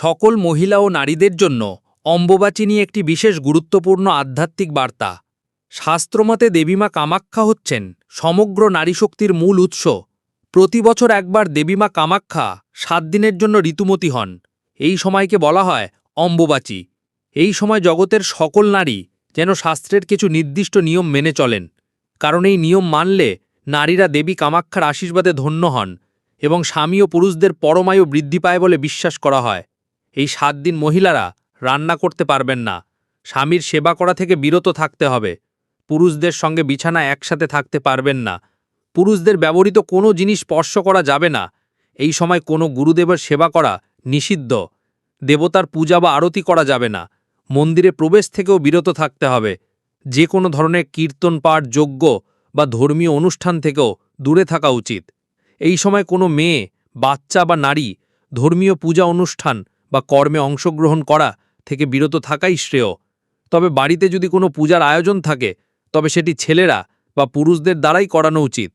সকল মহিলা ও নারীদের জন্য অম্বুবাচী নিয়ে একটি বিশেষ গুরুত্বপূর্ণ আধ্যাত্মিক বার্তা। শাস্ত্রমতে দেবীমা কামাখ্যা হচ্ছেন সমগ্র নারীশক্তির মূল উৎস। প্রতি বছর একবার দেবীমা কামাখ্যা সাত দিনের জন্য ঋতুমতী হন। এই সময়কে বলা হয় অম্বুবাচী। এই সময় জগতের সকল নারী যেন শাস্ত্রের কিছু নির্দিষ্ট নিয়ম মেনে চলেন। কারণ এই নিয়ম মানলে নারীরা দেবী কামাক্ষার আশীর্বাদে ধন্য হন এবং স্বামী ও পুরুষদের পরমায়ু বৃদ্ধি পায় বলে বিশ্বাস করা হয়। এই সাত দিন মহিলারা রান্না করতে পারবেন না। স্বামীর সেবা করা থেকে বিরত থাকতে হবে। পুরুষদের সঙ্গে বিছানা একসাথে থাকতে পারবেন না। পুরুষদের ব্যবহৃত কোনো জিনিস স্পর্শ করা যাবে না। এই সময় কোনো গুরুদেবের সেবা করা নিষিদ্ধ। দেবতার পূজা বা আরতি করা যাবে না। মন্দিরে প্রবেশ থেকেও বিরত থাকতে হবে। যে কোনো ধরনের কীর্তন পাঠ, যজ্ঞ বা ধর্মীয় অনুষ্ঠান থেকেও দূরে থাকা উচিত। এই সময় কোনো মেয়ে, বাচ্চা বা নারী ধর্মীয় পূজা অনুষ্ঠান বা কর্মে অংশগ্রহণ করা থেকে বিরত থাকাই শ্রেয়। তবে বাড়িতে যদি কোনো পূজার আয়োজন থাকে, তবে সেটি ছেলেরা বা পুরুষদের দ্বারাই করানো উচিত।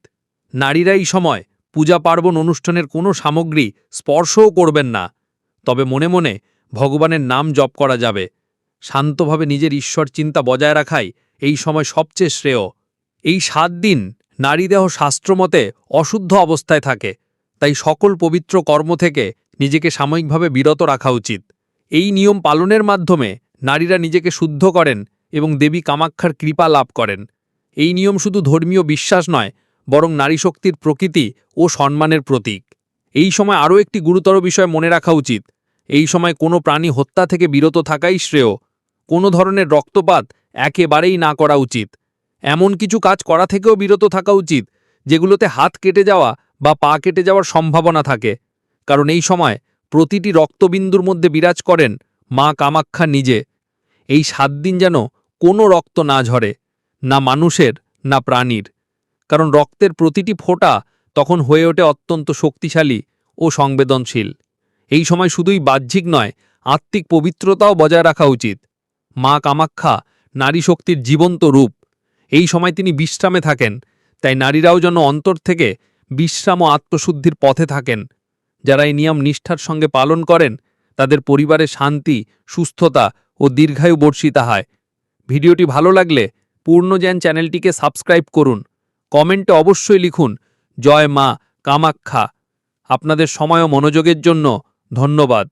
নারীরা এই সময় পূজা পার্বণ অনুষ্ঠানের কোনো সামগ্রী স্পর্শও করবেন না। তবে মনে মনে ভগবানের নাম জপ করা যাবে। শান্তভাবে নিজের ঈশ্বর চিন্তা বজায় রাখাই এই সময় সবচেয়ে শ্রেয়। এই সাত দিন নারীদেহ শাস্ত্রমতে অশুদ্ধ অবস্থায় থাকে, তাই সকল পবিত্র কর্ম থেকে নিজেকে সাময়িকভাবে বিরত রাখা উচিত। এই নিয়ম পালনের মাধ্যমে নারীরা নিজেকে শুদ্ধ করেন এবং দেবী কামাক্ষার কৃপা লাভ করেন। এই নিয়ম শুধু ধর্মীয় বিশ্বাস নয়, বরং নারী শক্তির প্রকৃতি ও সম্মানের প্রতীক। এই সময় আরও একটি গুরুতর বিষয় মনে রাখা উচিত। এই সময় কোনো প্রাণী হত্যা থেকে বিরত থাকাই শ্রেয়। কোনো ধরনের রক্তপাত একেবারেই না করা উচিত। এমন কিছু কাজ করা থেকেও বিরত থাকা উচিত, যেগুলোতে হাত কেটে যাওয়া বা পা কেটে যাওয়ার সম্ভাবনা থাকে। কারণ এই সময় প্রতিটি রক্তবিন্দুর মধ্যে বিরাজ করেন মা কামাখ্যা নিজে। এই সাত দিন যেন কোনো রক্ত না ঝরে, না মানুষের, না প্রাণীর। কারণ রক্তের প্রতিটি ফোঁটা তখন হয়ে ওঠে অত্যন্ত শক্তিশালী ও সংবেদনশীল। এই সময় শুধুই বাহ্যিক নয়, আত্মিক পবিত্রতাও বজায় রাখা উচিত। মা কামাখ্যা নারী শক্তির জীবন্ত রূপ। এই সময় তিনি বিশ্রামে থাকেন, তাই নারীরাও যেন অন্তর থেকে বিশ্রাম ও আত্মশুদ্ধির পথে থাকেন। যারা এই নিয়ম নিষ্ঠার সঙ্গে পালন করেন, তাদের পরিবারে শান্তি, সুস্থতা ও দীর্ঘায়ু বর্ষিতা হয়। ভিডিওটি ভালো লাগলে পূর্ণজ্ঞান চ্যানেলটিকে সাবস্ক্রাইব করুন। কমেন্টে অবশ্যই লিখুন, জয় মা কামাক্ষা আপনাদের সময় ও মনোযোগের জন্য ধন্যবাদ।